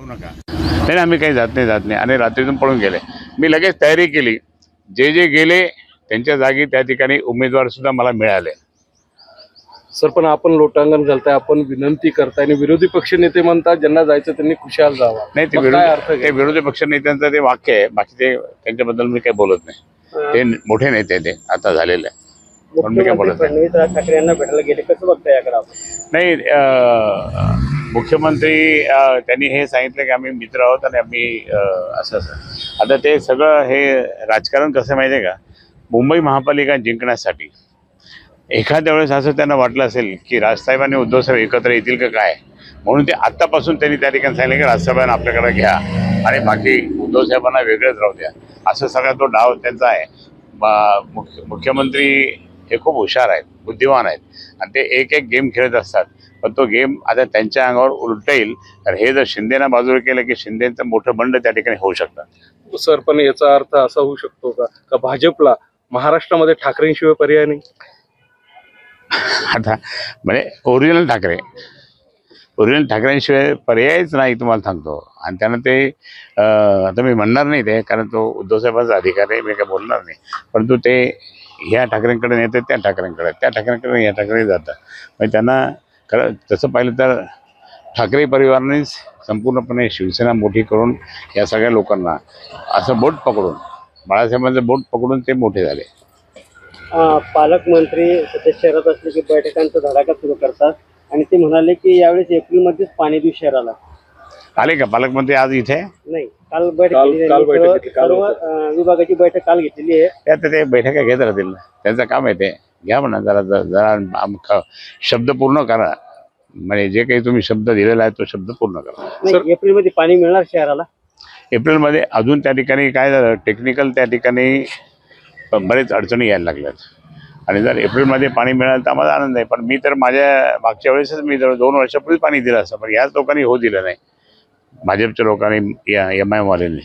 जाऊ नका. नाही आम्ही काही जात नाही जात नाही. आणि रात्रीतून पळून गेले. मी लगेच तयारी केली. जे जे गेले त्यांच्या जागी त्या ठिकाणी उमेदवार सुद्धा मला मिळाले. सर पण आपण लोटांगण घालताय आपण विनंती करताय आणि विरोधी पक्ष नेते म्हणतात ज्यांना जायचं त्यांनी खुशाल जावा. नाही ते विरोधी ते विरोधी पक्ष नेत्यांचं ते वाक्य आहे. बाकी ते त्यांच्याबद्दल मी काही बोलत नाही. ते मोठे नेते ते आता झालेले पण मी काय बोलत नाही. ठाकरे यांना भेटायला गेले. कसं बघताय याकडे आपण? नाही मुख्यमंत्री त्यांनी हे सांगितलं की आम्ही मित्र आहोत आणि आम्ही असं असं. आता ते सगळं हे राजकारण कसं माहिती आहे का? मुंबई महापालिका जिंकण्यासाठी. एखाद्या वेळेस असं त्यांना वाटलं असेल की राजसाहेब आणि उद्धवसाहेब एकत्र येतील का काय? म्हणून ते आत्तापासून त्यांनी त्या ठिकाणी सांगितलं की राजसाहेबांना आपल्याकडे घ्या. आणि बाकी उद्धवसाहेबांना वेगळंच राहू द्या. असं सगळा तो डाव त्यांचा आहे. मुख्यमंत्री हे खूप हुशार आहेत बुद्धिमान आहेत. आणि ते एक एक गेम खेळत असतात. पण तो गेम आता त्यांच्या अंगावर उलटा येईल तर हे जर शिंदेना बाजूला केलं की शिंदेचं मोठं बंड त्या ठिकाणी होऊ शकतं. सर पण याचा अर्थ असा होऊ शकतो का? का भाजपला महाराष्ट्रामध्ये ठाकरेंशिवाय पर्याय नाही? आता म्हणजे ओरिजिनल ठाकरे. ओरिजिनल ठाकरेंशिवाय पर्यायच नाही तुम्हाला सांगतो. आणि त्यांना ते आता मी म्हणणार नाही ते कारण तो उद्धवसाहेबांचा अधिकार आहे मी काय बोलणार नाही. परंतु ते ह्या ठाकरेंकडे नेते त्या ठाकरेंकडे. त्या ठाकरेंकडे या ठाकरे जातात. म्हणजे त्यांना खरं तसं पाहिलं तर ठाकरे परिवारानेच संपूर्णपणे शिवसेना मोठी करून या सगळ्या लोकांना असं बोट पकडून बाळासाहेबांचं बोट पकडून ते मोठे झाले. पालकमंत्री सध्या शहरात असले की बैठकांचा धडाका सुरू करतात आणि ते म्हणाले की यावेळेस एप्रिलमध्येच पाणी देऊ शहराला. आले का पालकमंत्री आज इथे? नाही काल बैठक सर्व विभागाची बैठक काल घेतलेली आहे. त्या आता ते बैठका घेत राहतील. त्यांचं काम आहे ते. घ्या म्हणा जरा जरा जरा आम- ख- शब्द पूर्ण करा. म्हणजे जे काही तुम्ही शब्द दिलेला आहे तो शब्द पूर्ण करा. नाही एप्रिलमध्ये पाणी मिळणार शहराला? एप्रिलमध्ये अजून त्या ठिकाणी काय झालं टेक्निकल त्या ठिकाणी बरेच अडचणी यायला लागल्यात. आणि जर एप्रिलमध्ये पाणी मिळालं तर आम्हाला आनंद आहे. पण मी तर माझ्या मागच्या वेळेसच मी जर दोन वर्षापूर्वी पाणी दिलं असतं पण याच लोकांनी हो दिलं नाही. भाजपच्या लोकांनी या एम आय वाल्यांनी.